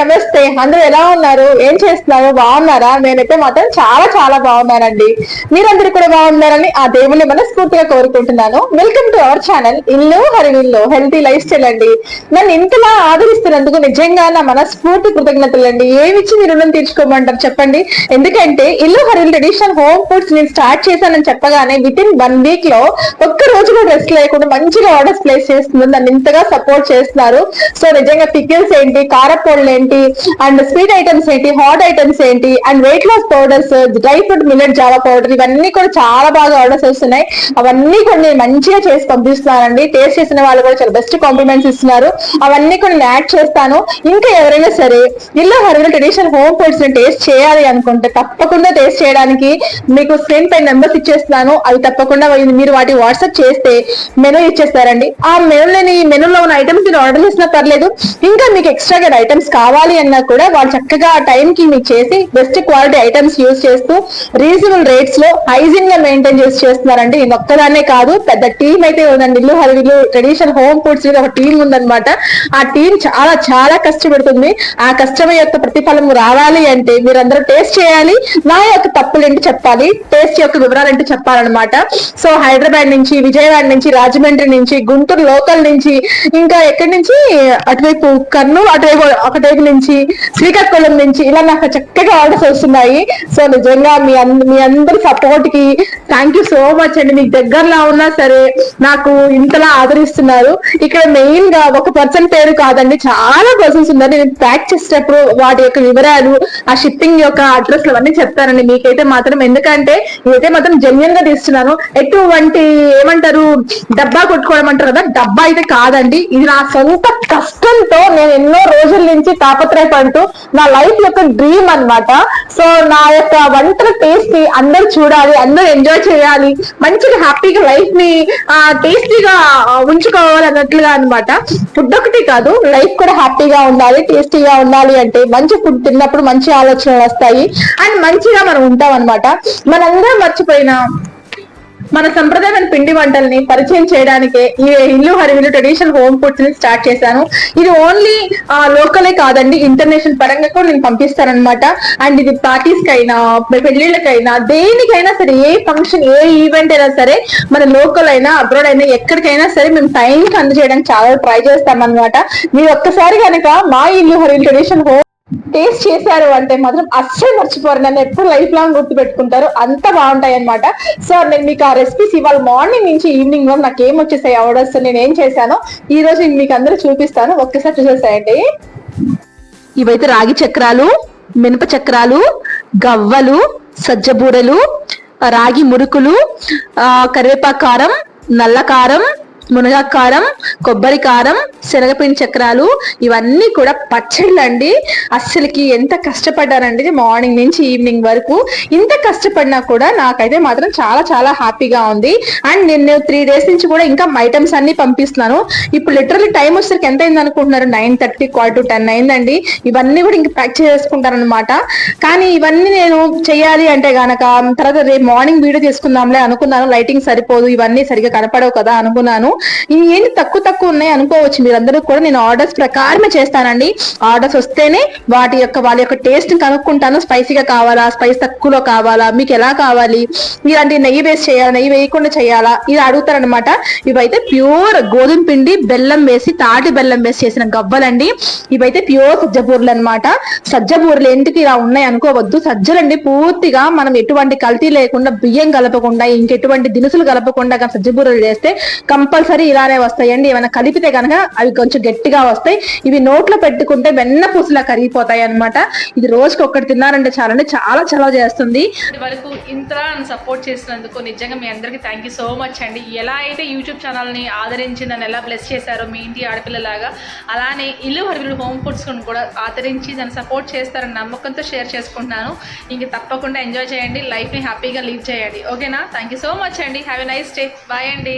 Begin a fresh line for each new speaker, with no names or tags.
నమస్తే. అందరూ ఎలా ఉన్నారు? ఏం చేస్తున్నారు? బాగున్నారా? నేనైతే మాత్రం చాలా చాలా బాగున్నానండి. మీరందరూ కూడా బాగున్నారని ఆ దేవుని మనస్ఫూర్తిగా కోరుకుంటున్నాను. వెల్కమ్ టు అవర్ ఛానల్ ఇల్లు హరిణిల్లు హెల్తీ లైఫ్ స్టైల్ అండి. నన్ను ఇంతలా ఆదరిస్తున్నందుకు నిజంగా నా మనస్ఫూర్తి కృతజ్ఞతలు అండి ఏమిచ్చి మీరు రుణం తీర్చుకోమంటారు చెప్పండి? ఎందుకంటే Illu Haril traditional home foods నేను స్టార్ట్ చేశానని చెప్పగానే విత్ ఇన్ వన్ వీక్లో ఒక్క రోజు కూడా రెస్ట్ లేకుండా మంచిగా ఆర్డర్స్ ప్లేస్ చేస్తుంది నన్ను ఇంతగా సపోర్ట్ చేస్తున్నారు. సో నిజంగా పికిల్స్ ఏంటి? కారపొడులు ఏంటి? అండ్ స్వీట్ ఐటమ్స్ ఏంటి? హాట్ ఐటమ్స్ ఏంటి? And weight loss powders dry fruit millet Java powder ఇవన్నీ కూడా చాలా బాగా ఆర్డర్స్ వస్తున్నాయి. అవన్నీ కూడా నేను మంచిగా చేసి పంపిస్తున్నానండి. టేస్ట్ చేసిన వాళ్ళు కూడా చాలా బెస్ట్ కాంప్లిమెంట్స్ ఇస్తున్నారు. అవన్నీ కూడా నేను యాడ్ చేస్తాను. ఇంకా ఎవరైనా సరే Illu Harivillu traditional home foods taste చేయాలి అనుకుంటే తప్పకుండా టేస్ట్ చేయడానికి మీకు స్క్రీన్ పై నెంబర్స్ ఇచ్చేస్తున్నాను. అవి తప్పకుండా మీరు వాటి వాట్సాప్ చేస్తే మెనూ ఇచ్చేస్తారండి. ఆ మెనూలోని మెనూలో ఉన్న ఐటమ్స్ మీరు ఆర్డర్ చేసినా పర్లేదు. ఇంకా మీకు ఎక్స్ట్రాగా ఐటమ్స్ కావాలి అన్నా కూడా వాళ్ళు చక్కగా ఆ టైం కి మీకు చేసి బెస్ట్ క్వాలిటీ ఐటమ్స్ యూజ్ చేస్తూ రీజనబుల్ రేట్స్లో హైజీన్గా మెయింటైన్ చేసి చేస్తున్నారండి. ఇది ఒక్కదాన్నే కాదు పెద్ద టీం అయితే ఉందండి. ఇల్లు హరివిలు ట్రెడిషనల్ హోమ్ ఫుడ్స్ మీద ఒక టీం ఉందన్నమాట. ఆ టీం చాలా చాలా కష్టపడుతుంది. ఆ కష్టం యొక్క ప్రతిఫలం రావాలి అంటే మీరందరూ టేస్ట్ చేయాలి. నా యొక్క తప్పులు ఏంటి చెప్పాలి. టేస్ట్ యొక్క వివరాలు ఏంటి చెప్పాలన్నమాట. సో హైదరాబాద్ నుంచి విజయవాడ నుంచి రాజమండ్రి నుంచి గుంటూరు లోకల్ నుంచి ఇంకా ఎక్కడ నుంచి అటువైపు కర్నూలు అటువైపు ఒకటైపు నుంచి శ్రీకాకుళం నుంచి ఇలా నాకు చక్కగా ఆర్డర్స్ వస్తున్నాయి. సో నిజంగా మీ మీ అందరి సపోర్ట్కి థ్యాంక్ యూ సో మచ్ అండి. మీకు దగ్గరలో ఉన్నా సరే నాకు ఇంతలా ఆదరిస్తున్నారు. ఇక్కడ మెయిన్గా ఒక పర్సన్ పేరు కాదండి చాలా పర్సన్స్ ఉన్నారు. నేను ప్యాక్ చేసేటప్పుడు వాటి యొక్క వివరాలు ఆ షిప్పింగ్ యొక్క అడ్రస్ అవన్నీ చెప్తానండి. మీకైతే మాత్రం ఎందుకంటే ఇదైతే మాత్రం జెన్యున్గా తీస్తున్నాను ఎటువంటి ఏమంటారు డబ్బా కొట్టుకోవడం అంటారు కదా డబ్బా అయితే కాదండి. ఇది నా సొంత కష్టంతో నేను ఎన్నో రోజుల నుంచి తాపత్రయపడుతూ నా లైఫ్ యొక్క డ్రీమ్ అన్నమాట. సో నా యొక్క వంటల టేస్ట్ని అందరు చూడాలి అందరూ ఎంజాయ్ చేయాలి మంచిగా హ్యాపీగా లైఫ్ని టేస్టీగా ఉంచుకోవాలి అన్నట్లుగా అనమాట ఫుడ్ ఒకటి కాదు లైఫ్ కూడా హ్యాపీగా ఉండాలి టేస్టీగా ఉండాలి అంటే మంచి ఫుడ్ తిన్నప్పుడు మంచి ఆలోచనలు వస్తాయి. అండ్ మంచిగా మనం ఉంటాం అనమాట మనందరం మర్చిపోయిన మన సంప్రదాయమైన పిండి వంటల్ని పరిచయం చేయడానికే ఈ ఇల్లు హరివిలు ట్రెడిషనల్ హోమ్ ఫుడ్స్ని స్టార్ట్ చేశాను. ఇది ఓన్లీ లోకలే కాదండి ఇంటర్నేషనల్ పరంగా కూడా నేను పంపిస్తానన్నమాట. అండ్ ఇది పార్టీస్ కైనా పెళ్ళిళ్ళకైనా దేనికైనా సరే ఏ ఫంక్షన్ ఏ ఈవెంట్ అయినా సరే మన లోకల్ అయినా అబ్రాడ్ అయినా ఎక్కడికైనా సరే మేము టైం కి అందజేయడానికి చాలా ట్రై చేస్తాం అనమాట మీరు ఒక్కసారి కనుక మా ఇల్లు హరివిల్ ట్రెడిషనల్ హోమ్ టేస్ట్ చేశారు అంటే మాత్రం అస్సలు మర్చిపోరు. నన్ను ఎప్పుడు లైఫ్ లాంగ్ గుర్తు పెట్టుకుంటారు అంత బాగుంటాయి అనమాట సో నేను మీకు ఆ రెసిపీస్ ఇవాళ మార్నింగ్ నుంచి ఈవినింగ్ వరకు నాకు ఏం వచ్చేసాయి ఆర్డర్స్ నేను ఏం చేశానో ఈ రోజు నేను మీకు అందరూ చూపిస్తాను. ఒక్కసారి చూసేసాయండి. ఇవైతే రాగి చక్రాలు మినప చక్రాలు గవ్వలు సజ్జ బూరెలు రాగి మురుకులు కరివేపాకారం కారం నల్ల కారం మునగా కారం కొబ్బరి కారం శనగపిండి చక్రాలు ఇవన్నీ కూడా పచ్చళ్ళు అండి అస్సలకి ఎంత కష్టపడ్డానండి మార్నింగ్ నుంచి ఈవినింగ్ వరకు. ఇంత కష్టపడినా కూడా నాకైతే మాత్రం చాలా చాలా హ్యాపీగా ఉంది. అండ్ నేను త్రీ డేస్ నుంచి కూడా ఇంకా ఐటమ్స్ అన్ని పంపిస్తున్నాను. ఇప్పుడు లిటరలీ టైం వచ్చేసరికి ఎంత అయింది అనుకుంటున్నారు nine thirty quarter to ten అయిందండి. ఇవన్నీ కూడా ఇంకా ప్యాక్ చేసుకుంటారనమాట కానీ ఇవన్నీ నేను చేయాలి అంటే గనక తర్వాత రేపు మార్నింగ్ వీడియో తీసుకుందాంలే అనుకున్నాను. లైటింగ్ సరిపోదు ఇవన్నీ సరిగా కనపడవు కదా అనుకున్నాను. ఇవి ఏంటి తక్కువ తక్కువ ఉన్నాయి అనుకోవచ్చు మీరందరూ కూడా. నేను ఆర్డర్స్ ప్రకారమే చేస్తానండి. ఆర్డర్స్ వస్తేనే వాటి యొక్క వాళ్ళ యొక్క టేస్ట్ కనుక్కుంటాను. స్పైసీగా కావాలా? స్పైస్ తక్కువలో కావాలా? మీకు ఎలా కావాలి? ఇలాంటి నెయ్యి వేసి చేయాలా? నెయ్యి వేయకుండా చేయాలా? ఇది అడుగుతారనమాట ఇవైతే ప్యూర్ గోధుమ పిండి బెల్లం వేసి తాటి బెల్లం వేసి చేసిన గవ్వలండి. ఇవైతే ప్యూర్ సజ్జ బూరెలు అనమాట సజ్జ బూరెలు ఎందుకు ఇలా ఉన్నాయి అనుకోవద్దు. సజ్జలండి పూర్తిగా మనం ఎటువంటి కల్తీ లేకుండా బియ్యం కలపకుండా ఇంకెటువంటి దినుసులు కలపకుండా సజ్జ బూరెలు చేస్తే కంపల్సరీ ఇలానే వస్తాయండి ఏమైనా కలిపితే కనుక అవి కొంచెం గట్టిగా వస్తాయి. ఇవి నోట్లో పెట్టుకుంటే వెన్న పూసలా కరిగిపోతాయి అన్నమాట. ఇది రోజుకి ఒక్కటి తిన్నారంటే చాలండి. చాలా చలవ చేస్తుంది.
వరకు ఇంత నన్ను సపోర్ట్ చేసినందుకు నిజంగా మీ అందరికీ థ్యాంక్ యూ సో మచ్ అండి. ఎలా అయితే యూట్యూబ్ ఛానల్ని ఆదరించి నన్ను ఎలా బ్లెస్ చేశారో మీ ఇంటి ఆడపిల్లలాగా అలానే ఇల్లు హరివిలు హోమ్ ఫుడ్స్ కూడా ఆదరించి నన్ను సపోర్ట్ చేస్తారని నమ్మకంతో షేర్ చేసుకుంటున్నాను. ఇంక తప్పకుండా ఎంజాయ్ చేయండి. లైఫ్ని హ్యాపీగా లీవ్ చేయండి. ఓకేనా థ్యాంక్ యూ సో మచ్ అండి. Have a nice day bye అండి.